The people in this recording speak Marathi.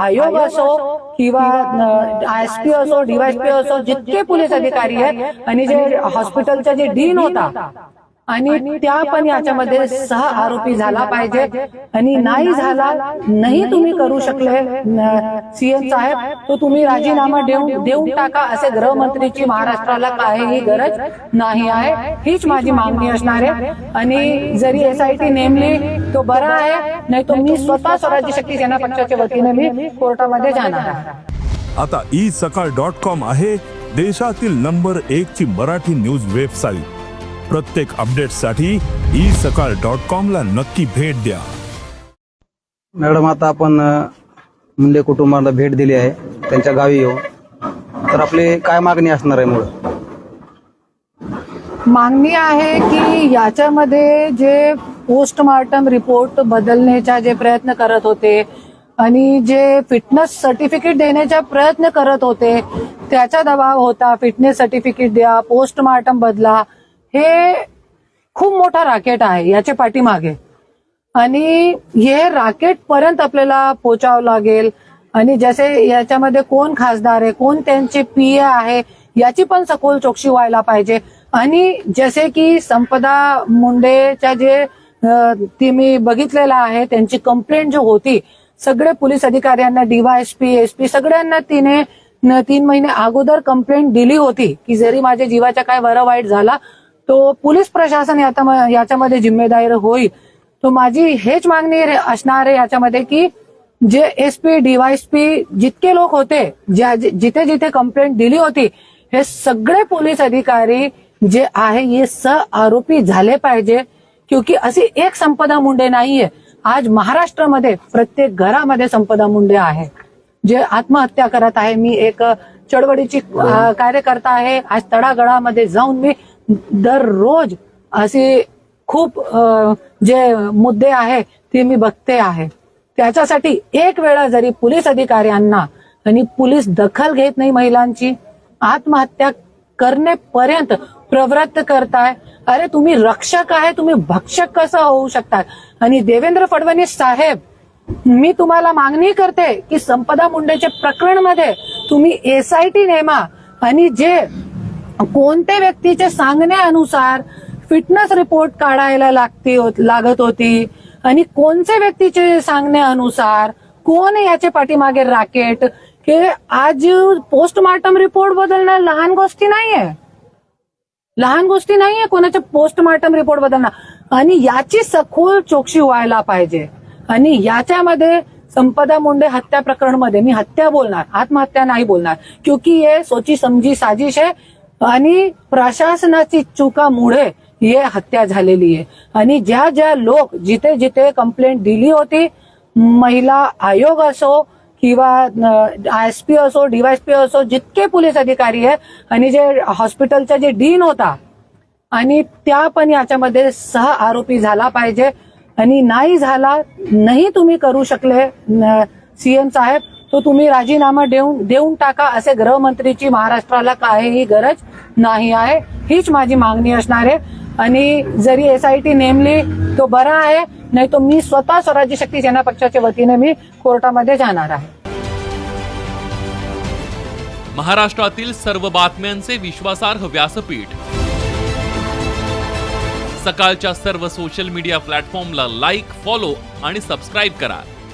आयोग असो किंवा एस पी असो डीवायसपी असो जितके पोलीस अधिकारी आहेत आणि जे हॉस्पिटलचा जे डीन होता आणि त्या पण याच्यामध्ये सह आरोपी झाला पाहिजे आणि नाही झाला नाही तुम्ही करू शकले सीएम साहेब तो तुम्ही राजीनामा देऊन देऊन टाका असे गृहमंत्रीची महाराष्ट्राला काहीही गरज नाही आहे. हीच माझी मागणी असणार आहे. आणि जरी एसआयटी नेमली तो बरा आहे. नाही तो मी स्वतः स्वराज्य शक्ती सेना पक्षाच्या वतीने मी कोर्टामध्ये जाणार आहे. आता ई सकाळ डॉट कॉम आहे. देशातील नंबर एक ची मराठी न्यूज वेबसाईट प्रत्येक अपडेटसाठी ई सकाळ डॉट कॉम ला नक्की भेट द्या. मॅडम आता आपण अ, मुंडे कुटुंबाला भेट दिली आहे. त्यांच्या गावी येऊ. तर आपली काय मागणी असणार आहे मुळे? मागणी आहे की याच्यामध्ये जे पोस्टमार्टम रिपोर्ट बदलण्याचा जे प्रयत्न करत होते आणि जे फिटनेस सर्टिफिकेट देण्याचा प्रयत्न करत होते त्याचा दबाव होता. फिटनेस सर्टिफिकेट द्या पोस्टमार्टम बदला. हे खूप मोठा राकेट आहे याच्या पाठीमागे. आणि हे राकेट पर्यंत आपल्याला पोचावं लागेल. आणि जसे याच्यामध्ये कोण खासदार आहे कोण त्यांचे पीए आहे याची पण सखोल चौकशी व्हायला पाहिजे. आणि जसे की संपदा मुंडेच्या जे ती मी बघितलेलं आहे त्यांची कंप्लेंट जो होती सगळे पोलीस अधिकाऱ्यांना डीवायएसपी एसपी सगळ्यांना तिने तीन महिने अगोदर कंप्लेंट दिली होती की जरी माझ्या जीवाचा काय बरं वाईट झाला तो पोलीस प्रशासन याच्यामध्ये जिम्मेदार होईल. तो माझी हेच मागणी रे- असणार आहे याच्यामध्ये की जे एसपी डीवायएसपी जितके लोक होते ज्या जिथे जिथे कंप्लेंट दिली होती हे सगळे पोलीस अधिकारी जे आहे हे स आरोपी झाले पाहिजे. क्योंकि अशी एक संपदा मुंडे नाहीये. आज महाराष्ट्रामध्ये प्रत्येक घरामध्ये संपदा मुंडे आहे. जे आत्महत्या करत आहे. मी एक चळवळीची अ, कार्यकर्ता आहे. आज तळागळामध्ये जाऊन मी दररोज असे खूप जे मुद्दे आहे ते मी बघते आहे. त्याच्यासाठी एक वेळा जरी पोलीस अधिकाऱ्यांना आणि पोलीस दखल घेत नाही महिलांची आत्महत्या करण्यापर्यंत प्रवृत्त करताय अरे तुम्ही रक्षक आहे तुम्ही भक्षक कसं होऊ शकतात आणि देवेंद्र फडणवीस साहेब मी तुम्हाला मागणी करते की संपदा मुंडेच्या प्रकरणमध्ये तुम्ही एसआयटी नेमा आणि जे कोणत्या व्यक्तीच्या सांगण्यानुसार फिटनेस रिपोर्ट काढायला लागती लागत होती? आणि कोणत्या व्यक्तीचे सांगण्यानुसार कोण याचे पाठीमागे राकेट? की आज पोस्टमार्टम रिपोर्ट बदलणं लहान गोष्टी नाहीये. लहान गोष्टी नाहीये कोणाच्या पोस्टमार्टम रिपोर्ट बदलणं आणि याची सखोल चोक्षी व्हायला पाहिजे. आणि याच्यामध्ये संपदा मुंडे हत्या प्रकरणमध्ये मी हत्या बोलणार आत्महत्या नाही बोलणार. क्योंकि हे सोची समजी साजिश आहे. आणि प्रशासनाची चुकामुळे हे हत्या झालेली आहे. आणि ज्या ज्या लोक जिथे जिथे कंप्लेंट दिली होती महिला आयोग असो किंवा आयएसपी असो डीवायसपी असो जितके पोलीस अधिकारी आहे आणि जे हॉस्पिटलचा जे डीन होता आणि त्या पण याच्यामध्ये सह आरोपी झाला पाहिजे. आणि नाही झाला नाही तुम्ही करू शकले सीएम साहेब तो तुम्ही राजीनामा देऊन देऊन टाका असे गृहमंत्रीची महाराष्ट्राला काहीही गरज नाही आहे. हीच माझी मागणी असणार आहे. आणि जरी एसआयटी नेमली तो बरा आहे. नाही तो मी स्वतः स्वराज्य शक्ती सेना पक्षाच्या वतीने मी कोर्टामध्ये जाणार आहे. महाराष्ट्रातील सर्व बातम्यांचे विश्वासार्ह व्यासपीठ. सकाळच्या सर्व सोशल मीडिया प्लॅटफॉर्मला लाईक फॉलो आणि सबस्क्राईब करा.